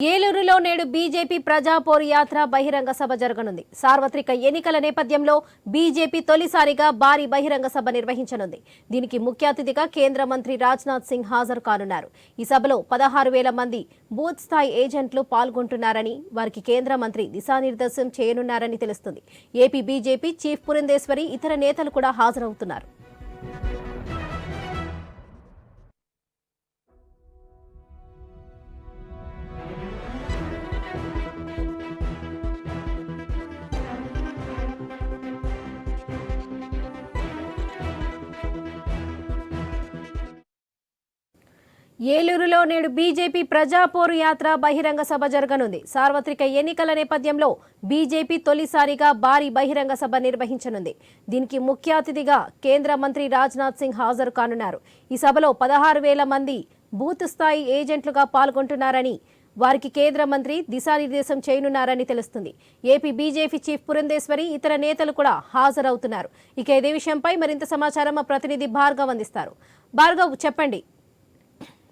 ఏలూరులో నేడు బీజేపీ ప్రజాపోరు యాత్ర బహిరంగ సభ జరగనుంది. సార్వత్రిక ఎన్నికల నేపథ్యంలో బీజేపీ తొలిసారిగా భారీ బహిరంగ సభ నిర్వహించనుంది. దీనికి ముఖ్య అతిథిగా కేంద్ర మంత్రి రాజ్నాథ్ సింగ్ హాజరు కానున్నారు. ఈ సభలో పదహారు వేల మంది బూత్ స్థాయి ఏజెంట్లు పాల్గొంటున్నారని వారికి కేంద్ర మంత్రి దిశానిర్దేశం చేయనున్నారని తెలుస్తుంది. ఏపీ బీజేపీ చీఫ్ పురంధేశ్వరి ఇతర నేతలు కూడా హాజరవుతున్నారు. ఏలూరులో నేడు బీజేపీ ప్రజాపోరు యాత్ర బహిరంగ సభ జరగనుంది. సార్వత్రిక ఎన్నికల నేపథ్యంలో బీజేపీ తొలిసారిగా భారీ బహిరంగ సభ నిర్వహించనుంది. దీనికి ముఖ్య అతిథిగా కేంద్ర మంత్రి రాజ్నాథ్ సింగ్ హాజరు కానున్నారు. ఈ సభలో పదహారు వేల మంది బూత్ స్థాయి ఏజెంట్లుగా పాల్గొంటున్నారని వారికి కేంద్ర మంత్రి దిశానిర్దేశం చేయనున్నారని తెలుస్తుంది. ఏపీ బీజేపీ చీఫ్ పురంధేశ్వరి ఇతర నేతలు కూడా హాజరవుతున్నారు. ఇక ఇదే విషయంపై మరింత సమాచారం మా ప్రతినిధి భార్గవ్ అందిస్తారు. భార్గవ్ చెప్పండి.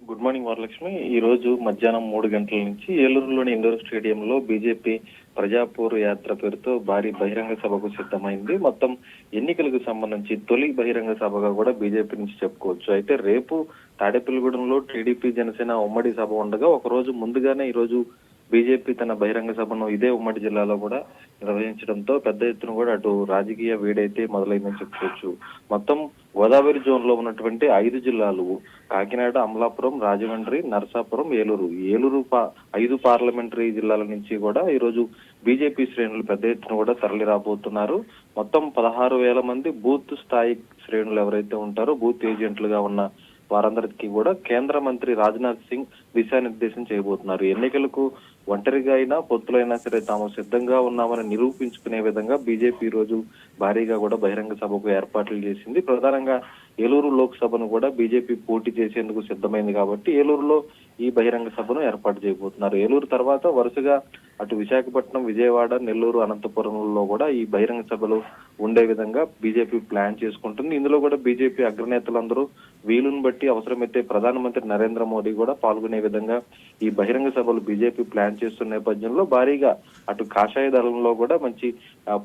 Good morning Varalakshmi. ఈ రోజు మధ్యాహ్నం మూడు గంటల నుంచి ఏలూరులోని ఇండోర్ స్టేడియంలో బీజేపీ ప్రజాపూర్ యాత్ర పేరుతో భారీ బహిరంగ సభకు సిద్ధమైంది. మొత్తం ఎన్నికలకు సంబంధించి తొలి బహిరంగ సభగా కూడా బీజేపీ నుంచి చెప్పుకోవచ్చు. అయితే రేపు తాడేపల్లిగూడెంలో టీడీపీ జనసేన ఉమ్మడి సభ ఉండగా ఒక రోజు ముందుగానే ఈ రోజు బీజేపీ తన బహిరంగ సభను ఇదే ఉమ్మడి జిల్లాలో కూడా నిర్వహించడంతో పెద్ద ఎత్తున కూడా అటు రాజకీయ వేడైతే మొదలైందని చెప్పుకోవచ్చు. మొత్తం గోదావరి జోన్లో ఉన్నటువంటి ఐదు జిల్లాలు కాకినాడ అమలాపురం రాజమండ్రి నరసాపురం ఏలూరు. ఏలూరు పా- ఐదు పార్లమెంటరీ జిల్లాల నుంచి కూడా ఈ రోజు బీజేపీ శ్రేణులు పెద్ద ఎత్తున కూడా తరలి రాబోతున్నారు మొత్తం పదహారు వేల మంది బూత్ స్థాయి శ్రేణులు ఎవరైతే ఉంటారో బూత్ ఏజెంట్లుగా ఉన్న వారందరికీ కూడా కేంద్ర మంత్రి రాజ్నాథ్ సింగ్ దిశానిర్దేశం చేయబోతున్నారు. ఎన్నికలకు ఒంటరిగా అయినా పొత్తులైనా సరే తాము సిద్ధంగా ఉన్నామని నిరూపించుకునే విధంగా బీజేపీ ఈ రోజు భారీగా కూడా బహిరంగ సభకు ఏర్పాట్లు చేసింది. ప్రధానంగా ఏలూరు లోక్సభను కూడా బీజేపీ పోటీ చేసేందుకు సిద్ధమైంది కాబట్టి ఏలూరులో ఈ బహిరంగ సభను ఏర్పాటు చేయబోతున్నారు. ఏలూరు తర్వాత వరుసగా అటు విశాఖపట్నం విజయవాడ నెల్లూరు అనంతపురంలో కూడా ఈ బహిరంగ సభలు ఉండే విధంగా బీజేపీ ప్లాన్ చేసుకుంటుంది. ఇందులో కూడా బీజేపీ అగ్రనేతలందరూ వీలును బట్టి అవసరమైతే ప్రధానమంత్రి నరేంద్ర మోడీ కూడా పాల్గొనే విధంగా ఈ బహిరంగ సభలు బీజేపీ ప్లాన్ చేస్తున్న నేపథ్యంలో భారీగా అటు కాషాయ దళంలో కూడా మంచి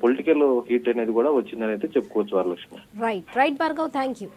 పొలిటికల్ హీట్ అనేది కూడా వచ్చిందని అయితే చెప్పుకోవచ్చు Varalakshmi. Right right Bhargav thank you